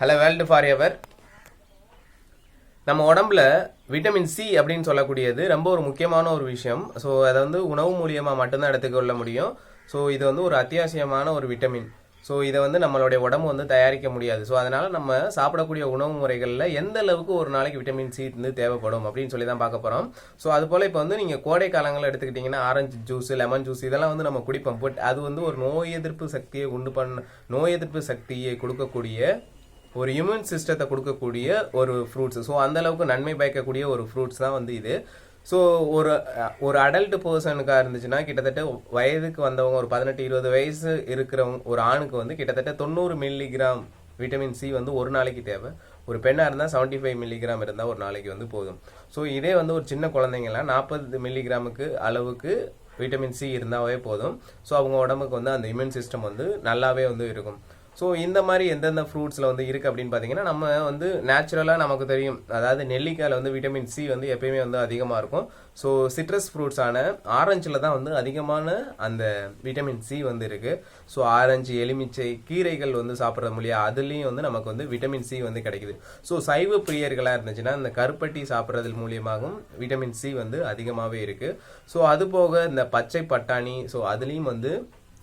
Hello world for ever நம்ம உடம்புல vitamin C அப்படின்னு சொல்லக்கூடியது ரொம்ப ஒரு முக்கியமான ஒரு விஷயம். ஸோ அதை வந்து உணவு மூலியமாக மட்டும்தான் எடுத்துக்கொள்ள முடியும். ஸோ இது வந்து ஒரு அத்தியாவசியமான ஒரு விட்டமின் ஸோ இதை வந்து நம்மளுடைய உடம்பு வந்து தயாரிக்க முடியாது. ஸோ அதனால் நம்ம சாப்பிடக்கூடிய உணவு முறைகளில் எந்த அளவுக்கு ஒரு நாளைக்கு விட்டமின் சி வந்து தேவைப்படும் அப்படின்னு சொல்லி தான் பார்க்க போகிறோம் ஸோ அது போல் இப்போ வந்து நீங்கள் கோடை காலங்களில் எடுத்துக்கிட்டிங்கன்னா ஆரஞ்சு ஜூஸ் லெமன் ஜூஸ் இதெல்லாம் வந்து நம்ம குடிப்போம். பட் அது வந்து ஒரு நோய் எதிர்ப்பு சக்தியை உண்டு பண்ண நோய் எதிர்ப்பு சக்தியை கொடுக்கக்கூடிய ஒரு இம்யூன் சிஸ்டத்தை கொடுக்கக்கூடிய ஒரு ஃப்ரூட்ஸ் ஸோ அந்த அளவுக்கு நன்மை பயக்கக்கூடிய ஒரு ஃப்ரூட்ஸ் தான் வந்து இது. ஸோ ஒரு ஒரு அடல்ட் பர்சனுக்காக இருந்துச்சுன்னா கிட்டத்தட்ட வயதுக்கு வந்தவங்க ஒரு பதினெட்டு இருபது வயசு இருக்கிறவங்க ஒரு ஆணுக்கு வந்து கிட்டத்தட்ட தொண்ணூறு மில்லிகிராம் விட்டமின் சி வந்து ஒரு நாளைக்கு தேவை. ஒரு பெண்ணாக இருந்தால் செவன்ட்டி ஃபைவ் மில்லிகிராம் இருந்தால் ஒரு நாளைக்கு வந்து போதும். ஸோ இதே வந்து ஒரு சின்ன குழந்தைங்கலாம் நாற்பது மில்லிகிராமுக்கு அளவுக்கு விட்டமின் சி இருந்தாவே போதும். ஸோ அவங்க உடம்புக்கு வந்து அந்த இம்யூன் சிஸ்டம் வந்து நல்லாவே வந்து இருக்கும். ஸோ இந்த மாதிரி எந்தெந்த ஃப்ரூட்ஸில் வந்து இருக்குது அப்படின்னு பார்த்தீங்கன்னா நம்ம வந்து நேச்சுரலாக நமக்கு தெரியும். அதாவது நெல்லிக்காயில் வந்து விட்டமின் சி வந்து எப்பயுமே வந்து அதிகமாக இருக்கும். ஸோ சிட்ரஸ் ஃப்ரூட்ஸான ஆரஞ்சில் தான் வந்து அதிகமான அந்த விட்டமின் சி வந்து இருக்குது ஸோ ஆரஞ்சு எலுமிச்சை கீரைகள் வந்து சாப்பிட்றது மூலியம் அதுலேயும் வந்து நமக்கு வந்து விட்டமின் சி வந்து கிடைக்குது. ஸோ சைவ பிரியர்களாக இருந்துச்சுன்னா இந்த கருப்பட்டி சாப்பிட்றது மூலியமாகவும் விட்டமின் சி வந்து அதிகமாகவே இருக்குது ஸோ அது போக இந்த பச்சை பட்டாணி ஸோ அதுலேயும் வந்து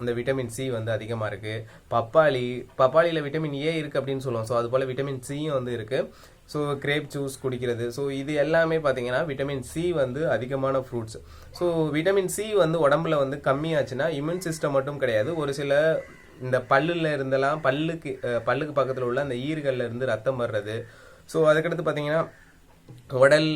இந்த விட்டமின் சி வந்து அதிகமாக இருக்குது பப்பாளி பப்பாளியில் விட்டமின் ஏ இருக்குது அப்படின்னு சொல்லுவோம். ஸோ அது போல் விட்டமின் சியும் வந்து இருக்குது ஸோ கிரேப் ஜூஸ் குடிக்கிறது. ஸோ இது எல்லாமே பார்த்தீங்கன்னா விட்டமின் சி வந்து அதிகமான ஃப்ரூட்ஸ் ஸோ விட்டமின் சி வந்து உடம்புல வந்து கம்மியாச்சுன்னா இம்யூன் சிஸ்டம் மட்டும் கிடையாது. ஒரு சில இந்த பல்லுல இருந்தெல்லாம் பல்லுக்கு பல்லுக்கு பக்கத்தில் உள்ள அந்த ஈறுகள்ல இருந்து ரத்தம் வர்றது. ஸோ அதுக்கடுத்து பார்த்தீங்கன்னா உடல்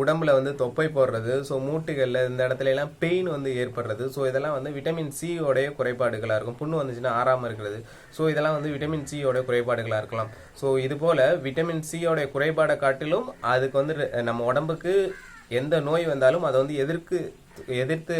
உடம்புல வந்து தொப்பை போடுறது ஸோ மூட்டுகளில் இந்த இடத்துல எல்லாம் பெயின் வந்து ஏற்படுறது. ஸோ இதெல்லாம் வந்து விட்டமின் சியோடைய குறைபாடுகளாக இருக்கும். புண்ணு வந்துச்சுன்னா ஆறாமல் இருக்கிறது. ஸோ இதெல்லாம் வந்து விட்டமின் சியோடைய குறைபாடுகளாக இருக்கலாம். ஸோ இது போல் விட்டமின் சியோடைய குறைபாடை காட்டிலும் அதுக்கு வந்து நம்ம உடம்புக்கு எந்த நோய் வந்தாலும் அதை வந்து எதிர்க்கு எதிர்த்து